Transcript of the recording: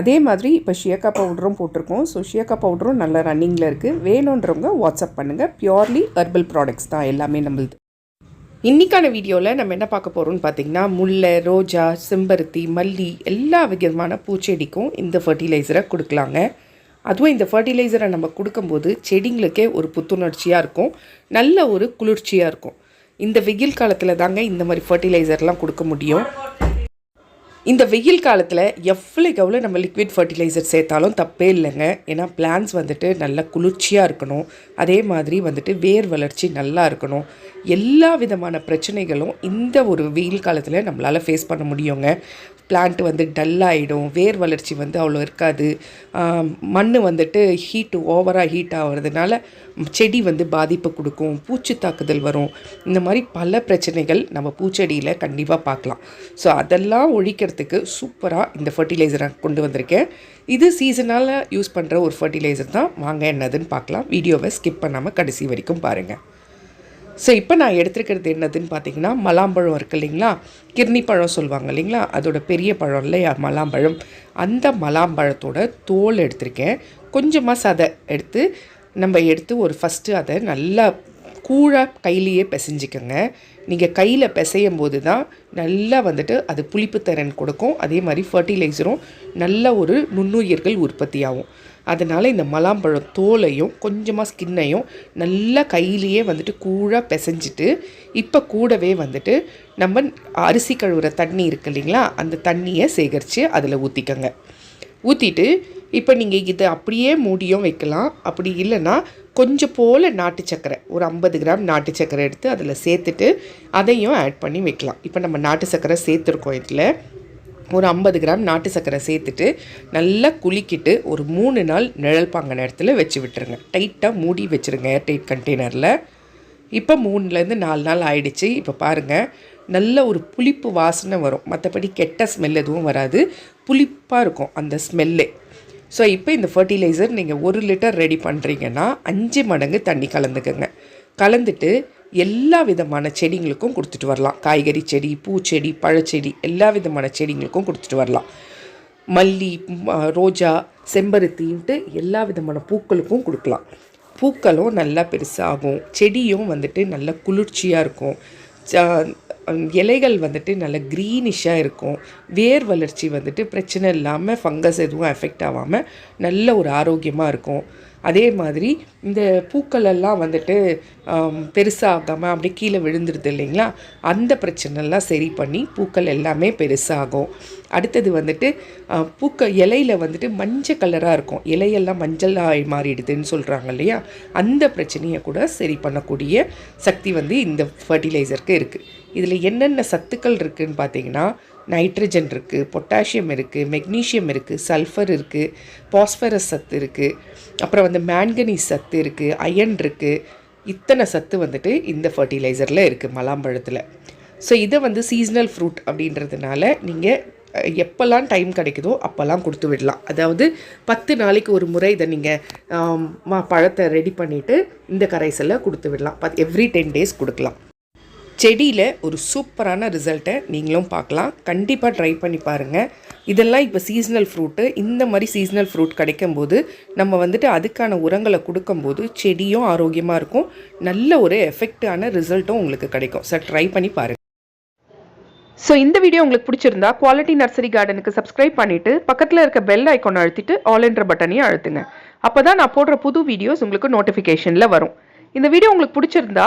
அதே மாதிரி இப்போ ஷியக்கா பவுடரும் போட்டிருக்கோம். ஸோ ஷியக்கா பவுடரும் நல்ல ரன்னிங்கில் இருக்குது வேணுன்றவங்க வாட்ஸ்அப் பண்ணுங்கள் பியோர்லி ஹெர்பல் ப்ராடக்ட்ஸ் தான் எல்லாமே நம்மளுது. இன்றைக்கான வீடியோவில் நம்ம என்ன பார்க்க போகிறோம்னு பார்த்தீங்கன்னா முல்லை ரோஜா செம்பருத்தி மல்லி எல்லா விதமான பூச்செடிக்கும் இந்த ஃபர்டிலைசரை கொடுக்கலாங்க. அதுவும் இந்த ஃபர்டிலைசரை நம்ம கொடுக்கும்போது செடிங்களுக்கே ஒரு புத்துணர்ச்சியாக இருக்கும். நல்ல ஒரு குளிர்ச்சியாக இருக்கும். இந்த வெயில் காலத்தில் தாங்க இந்த மாதிரி ஃபர்டிலைசர்லாம் கொடுக்க முடியும். இந்த வெயில் காலத்தில் எவ்வளோக்கு எவ்வளோ நம்ம லிக்விட் ஃபர்டிலைசர் சேர்த்தாலும் தப்பே இல்லைங்க. ஏன்னா பிளான்ஸ் வந்துட்டு நல்லா குளிர்ச்சியாக இருக்கணும். அதே மாதிரி வந்துட்டு வேர் வளர்ச்சி நல்லா இருக்கணும். எல்லா விதமான பிரச்சனைகளும் இந்த ஒரு வெயில் காலத்தில் நம்மளால் ஃபேஸ் பண்ண முடியுங்க. பிளான்ட் வந்து டல்லாகிடும் வேர் வளர்ச்சி வந்து அவ்வளோ இருக்காது. மண் வந்துட்டு ஹீட்டு ஓவராக ஹீட் ஆகிறதுனால செடி வந்து பாதிப்பு கொடுக்கும். பூச்சி தாக்குதல் வரும். இந்த மாதிரி பல பிரச்சனைகள் நம்ம பூச்செடியில் கண்டிப்பாக பார்க்கலாம். ஸோ அதெல்லாம் ஒழிக்கிறது ஒழிக்கிறதுக்கு சூப்பராக இந்த ஃபர்டிலைசரை கொண்டு வந்திருக்கேன். இது சீசனால் யூஸ் பண்ணுற ஒரு ஃபர்டிலைசர் தான். வாங்க என்னதுன்னு பார்க்கலாம். வீடியோவை ஸ்கிப் பண்ணாமல் கடைசி வரைக்கும் பாருங்கள் ஸோ இப்போ நான் எடுத்துருக்கிறது என்னதுன்னு பார்த்தீங்கன்னா மலாம்பழம் இருக்குது இல்லைங்களா? கிர்னி பழம் சொல்லுவாங்க இல்லைங்களா? அதோட பெரிய பழம் இல்லையா? மலாம்பழம். அந்த மலாம்பழத்தோட தோல் எடுத்திருக்கேன். கொஞ்சமாக சதை எடுத்து நம்ம எடுத்து ஒரு ஃபஸ்ட்டு அதை நல்லா கூழாக கையிலேயே பிசைஞ்சிக்கோங்க. நீங்கள் கையில் பிசையும் போது தான் நல்லா வந்துட்டு அது புளிப்புத்திறன் கொடுக்கும். அதே மாதிரி ஃபர்டிலைசரும் நல்ல ஒரு நுண்ணுயிர்கள் உற்பத்தியாகும். அதனால் இந்த மலாம்பழம் தோலையும் கொஞ்சமாக ஸ்கின்னையும் நல்லா கையிலேயே வந்துட்டு கூழாக பிசைஞ்சிட்டு இப்போ கூடவே வந்துட்டு நம்ம அரிசி கழுவுற தண்ணி இருக்கு இல்லைங்களா? அந்த தண்ணியை சேகரித்து அதில் ஊற்றிக்கோங்க ஊற்றிட்டு இப்போ நீங்கள் இதை அப்படியே மூடியும் வைக்கலாம். அப்படி இல்லைன்னா கொஞ்சம் போல் நாட்டு சக்கரை ஒரு ஐம்பது கிராம் நாட்டு சக்கரை எடுத்து அதில் சேர்த்துட்டு அதையும் ஆட் பண்ணி வைக்கலாம். இப்போ நம்ம நாட்டு சக்கரை சேர்த்துருக்கோம் இதில். ஒரு ஐம்பது கிராம் நாட்டு சக்கரை சேர்த்துட்டு நல்லா குலுக்கிட்டு ஒரு மூணு நாள் நிழல் பாங்க நேரத்தில் வச்சு விட்டுருங்க. டைட்டாக மூடி வச்சுருங்க ஏர்டைட் கண்டெய்னரில் இப்போ மூணுலேருந்து நாலு நாள் ஆயிடுச்சு. இப்போ பாருங்கள் நல்ல ஒரு புளிப்பு வாசனை வரும். மற்றபடி கெட்ட ஸ்மெல் எதுவும் வராது. புளிப்பாக இருக்கும் அந்த ஸ்மெல்லே ஸோ இப்போ இந்த ஃபர்டிலைசர் நீங்கள் ஒரு லிட்டர் ரெடி பண்ணுறீங்கன்னா அஞ்சு மடங்கு தண்ணி கலந்துக்கங்க. கலந்துட்டு எல்லா விதமான செடிங்களுக்கும் கொடுத்துட்டு வரலாம். காய்கறி செடி பூச்செடி பழச்செடி எல்லா விதமான செடிங்களுக்கும் கொடுத்துட்டு வரலாம். மல்லி ரோஜா செம்பருத்தின்ட்டு எல்லா விதமான பூக்களுக்கும் கொடுக்கலாம். பூக்களும் நல்லா பெருசாகும். செடியும் வந்துட்டு நல்லா குளிர்ச்சியாக இருக்கும். இலைகள் வந்துட்டு நல்ல க்ரீனிஷாக இருக்கும். வேர் வளர்ச்சி வந்துட்டு பிரச்சனை இல்லாமல் ஃபங்கஸ் எதுவும் எஃபெக்ட் ஆகாமல் நல்ல ஒரு ஆரோக்கியமாக இருக்கும். அதே மாதிரி இந்த பூக்களெல்லாம் வந்துட்டு பெருசாகாமல் அப்படியே கீழே விழுந்துருது இல்லைங்களா? அந்த பிரச்சனைலாம் சரி பண்ணி பூக்கள் எல்லாமே பெருசாகும். அடுத்தது வந்துட்டு பூக்க இலையில் வந்துட்டு மஞ்சள் கலராக இருக்கும். இலையெல்லாம் மஞ்சளாக மாறிடுதுன்னு சொல்கிறாங்க இல்லையா? அந்த பிரச்சனையை கூட சரி பண்ணக்கூடிய சக்தி வந்து இந்த ஃபர்டிலைசருக்கு இருக்குது இதில் என்னென்ன சத்துக்கள் இருக்குதுன்னு பார்த்தீங்கன்னா நைட்ரஜன் இருக்குது பொட்டாசியம் இருக்குது மெக்னீஷியம் இருக்குது சல்ஃபர் இருக்குது பாஸ்பரஸ் சத்து இருக்குது அப்புறம் வந்து மேங்கனீஸ் சத்து இருக்குது அயன் இருக்குது இத்தனை சத்து வந்துட்டு இந்த ஃபர்டிலைசரில் இருக்குது மலாம்பழத்தில். ஸோ இதை வந்து சீஸ்னல் ஃப்ரூட் அப்படின்றதுனால நீங்கள் எப்போல்லாம் டைம் கிடைக்குதோ அப்போல்லாம் கொடுத்து விடலாம். அதாவது பத்து நாளைக்கு ஒரு முறை இதை நீங்கள் பழத்தை ரெடி பண்ணிவிட்டு இந்த கரைசலை கொடுத்து விடலாம். பத் எவ்ரி டென் டேஸ் கொடுக்கலாம். செடியில் ஒரு சூப்பரான ரிசல்ட்டை நீங்களும் பார்க்கலாம். கண்டிப்பாக ட்ரை பண்ணி பாருங்கள் இதெல்லாம் இப்போ சீஸ்னல் ஃப்ரூட்டு இந்த மாதிரி சீஸ்னல் ஃப்ரூட் கிடைக்கும்போது நம்ம வந்துட்டு அதுக்கான உரங்களை கொடுக்கும்போது செடியும் ஆரோக்கியமாக இருக்கும். நல்ல ஒரு எஃபெக்டான ரிசல்ட்டும் உங்களுக்கு கிடைக்கும். சார் ட்ரை பண்ணி பாருங்கள் ஸோ இந்த வீடியோ உங்களுக்கு பிடிச்சிருந்தா குவாலிட்டி நர்சரி கார்டனுக்கு சப்ஸ்கிரைப் பண்ணிவிட்டு பக்கத்தில் இருக்க பெல் ஐக்கான் அழுத்திட்டு ஆல் என்ற பட்டனையும் அழுத்துங்க. அப்போ தான் நான் போடுற புது வீடியோஸ் உங்களுக்கு நோட்டிஃபிகேஷனில் வரும். இந்த வீடியோ உங்களுக்கு பிடிச்சிருந்தா